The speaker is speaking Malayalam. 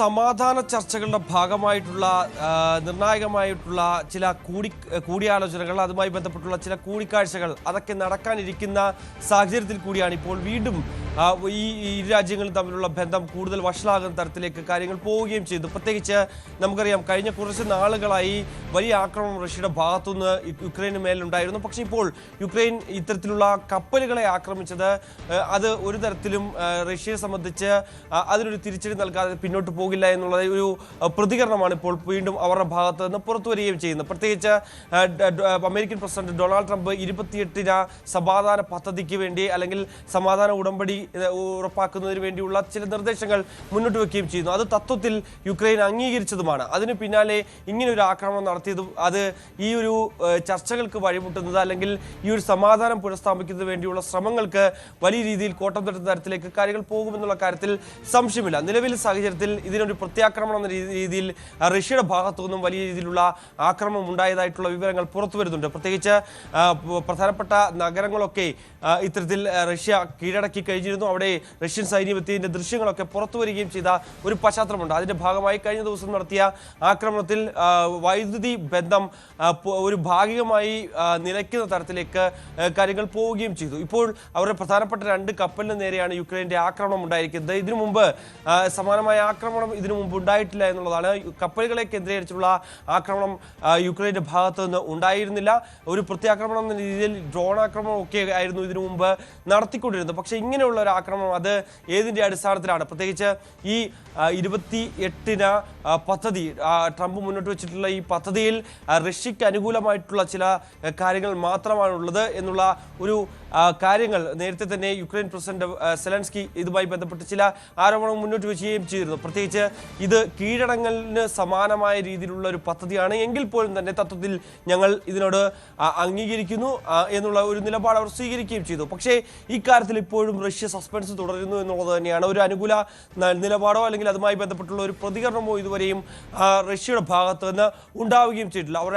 സമാധാന ചർച്ചകളുടെ ഭാഗമായിട്ടുള്ള നിർണായകമായിട്ടുള്ള ചില കൂടി കൂടിയാലോചനകൾ അതുമായി ബന്ധപ്പെട്ടുള്ള ചില കൂടിക്കാഴ്ചകൾ അതൊക്കെ നടക്കാനിരിക്കുന്ന സാഹചര്യത്തിൽ കൂടിയാണ് ഇപ്പോൾ വീണ്ടും ഈ ഇരു രാജ്യങ്ങളും തമ്മിലുള്ള ബന്ധം കൂടുതൽ വഷളാകുന്ന തരത്തിലേക്ക് കാര്യങ്ങൾ പോവുകയും ചെയ്തു. പ്രത്യേകിച്ച് നമുക്കറിയാം കഴിഞ്ഞ കുറച്ച് നാളുകളായി വലിയ ആക്രമണം റഷ്യയുടെ ഭാഗത്തുനിന്ന് യുക്രൈന് മേലുണ്ടായിരുന്നു. പക്ഷേ ഇപ്പോൾ യുക്രൈൻ ഇത്തരത്തിലുള്ള കപ്പലുകളെ ആക്രമിച്ചത് അത് ഒരു തരത്തിലും റഷ്യയെ സംബന്ധിച്ച് അതിനൊരു തിരിച്ചടി നൽകാതെ പിന്നോട്ട് പോകില്ല എന്നുള്ള ഒരു പ്രതികരണമാണ് ഇപ്പോൾ വീണ്ടും അവരുടെ ഭാഗത്ത് നിന്ന് പുറത്തു വരികയും ചെയ്യുന്നത്. പ്രത്യേകിച്ച് അമേരിക്കൻ പ്രസിഡന്റ് ഡൊണാൾഡ് ട്രംപ് ഇരുപത്തിയെട്ടിന് സമാധാന പദ്ധതിക്ക് വേണ്ടി അല്ലെങ്കിൽ സമാധാന ഉടമ്പടി ഉറപ്പാക്കുന്നതിന് വേണ്ടിയുള്ള ചില നിർദ്ദേശങ്ങൾ മുന്നോട്ട് വെക്കുകയും ചെയ്യുന്നു. അത് തത്വത്തിൽ യുക്രൈൻ അംഗീകരിച്ചതുമാണ്. അതിന് പിന്നാലെ ഇങ്ങനെ ഒരു ആക്രമണം നടത്തിയതും അത് ഈ ഒരു ചർച്ചകൾക്ക് വഴിമുട്ടുന്നത് അല്ലെങ്കിൽ ഈ ഒരു സമാധാനം പുനഃസ്ഥാപിക്കുന്നതിന് വേണ്ടിയുള്ള ശ്രമങ്ങൾക്ക് വലിയ രീതിയിൽ കോട്ടം തട്ടുന്ന തരത്തിലേക്ക് കാര്യങ്ങൾ പോകുമെന്നുള്ള കാര്യത്തിൽ സംശയമില്ല. നിലവിലെ സാഹചര്യത്തിൽ ഇതിനൊരു പ്രത്യാക്രമണം എന്ന രീതിയിൽ റഷ്യയുടെ ഭാഗത്തു നിന്നും വലിയ രീതിയിലുള്ള ആക്രമണം ഉണ്ടായതായിട്ടുള്ള വിവരങ്ങൾ പുറത്തു വരുന്നുണ്ട്. പ്രത്യേകിച്ച് പ്രധാനപ്പെട്ട നഗരങ്ങളൊക്കെ ഇത്തരത്തിൽ റഷ്യ കീഴടക്കി കഴിഞ്ഞിരുന്നു അവിടെ റഷ്യൻ സൈന്യം എത്തിയതിന്റെ ദൃശ്യങ്ങളൊക്കെ പുറത്തു വരികയും ചെയ്ത ഒരു പശ്ചാത്തലമുണ്ട്. അതിന്റെ ഭാഗമായി കഴിഞ്ഞ ദിവസം നടത്തിയ ആക്രമണത്തിൽ വൈദ്യുതി ബന്ധം ഒരു ഭാഗികമായി നിലയ്ക്കുന്ന തരത്തിലേക്ക് കാര്യങ്ങൾ പോവുകയും ചെയ്തു. ഇപ്പോൾ അവരുടെ പ്രധാനപ്പെട്ട രണ്ട് കപ്പലിന് നേരെയാണ് യുക്രൈന്റെ ആക്രമണം ഉണ്ടായിരിക്കുന്നത്. ഇതിനു മുമ്പ് സമാനമായ ആക്രമണം ഇതിനു മുമ്പ് ഉണ്ടായിട്ടില്ല എന്നുള്ളതാണ്. കപ്പലുകളെ കേന്ദ്രീകരിച്ചുള്ള ആക്രമണം യുക്രൈന്റെ ഭാഗത്തു നിന്ന് ഉണ്ടായിരുന്നില്ല. ഒരു പ്രത്യാക്രമണം എന്ന രീതിയിൽ ഡ്രോൺ ആക്രമണം ഒക്കെ ആയിരുന്നു ഇതിനു മുമ്പ് നടത്തിക്കൊണ്ടിരുന്നത്. പക്ഷേ ഇങ്ങനെയുള്ള ഒരു ആക്രമണം അത് ഏതിന്റെ അടിസ്ഥാനത്തിലാണ്? പ്രത്യേകിച്ച് ഈ ഇരുപത്തി എട്ടിന് പദ്ധതി ട്രംപ് മുന്നോട്ട് വെച്ചിട്ടുള്ള ഈ പദ്ധതിയിൽ റഷ്യയ്ക്ക് അനുകൂലമായിട്ടുള്ള ചില കാര്യങ്ങൾ മാത്രമാണുള്ളത് എന്നുള്ള ഒരു കാര്യങ്ങൾ നേരത്തെ തന്നെ യുക്രൈൻ പ്രസിഡന്റ് സെലൻസ്കി ഇതുമായി ബന്ധപ്പെട്ട് ചില ആരോപണം മുന്നോട്ട് വെക്കുകയും ചെയ്തിരുന്നു. പ്രത്യേകിച്ച് ഇത് കീഴടങ്ങലിന് സമാനമായ രീതിയിലുള്ള ഒരു പദ്ധതിയാണ് എങ്കിൽ പോലും തന്നെ തത്വത്തിൽ ഞങ്ങൾ ഇതിനോട് അംഗീകരിക്കുന്നു എന്നുള്ള ഒരു നിലപാട് അവർ സ്വീകരിക്കുകയും ചെയ്തു. പക്ഷേ ഇക്കാര്യത്തിൽ ഇപ്പോഴും റഷ്യ സസ്പെൻസ് തുടരുന്നു എന്നുള്ളത് തന്നെയാണ്. ഒരു അനുകൂല നിലപാടോ അല്ലെങ്കിൽ അതുമായി ബന്ധപ്പെട്ടുള്ള ഒരു പ്രതികരണമോ ഇതുവരെയും റഷ്യയുടെ ഭാഗത്ത് നിന്ന് ഉണ്ടാവുകയും ചെയ്തിട്ടില്ല.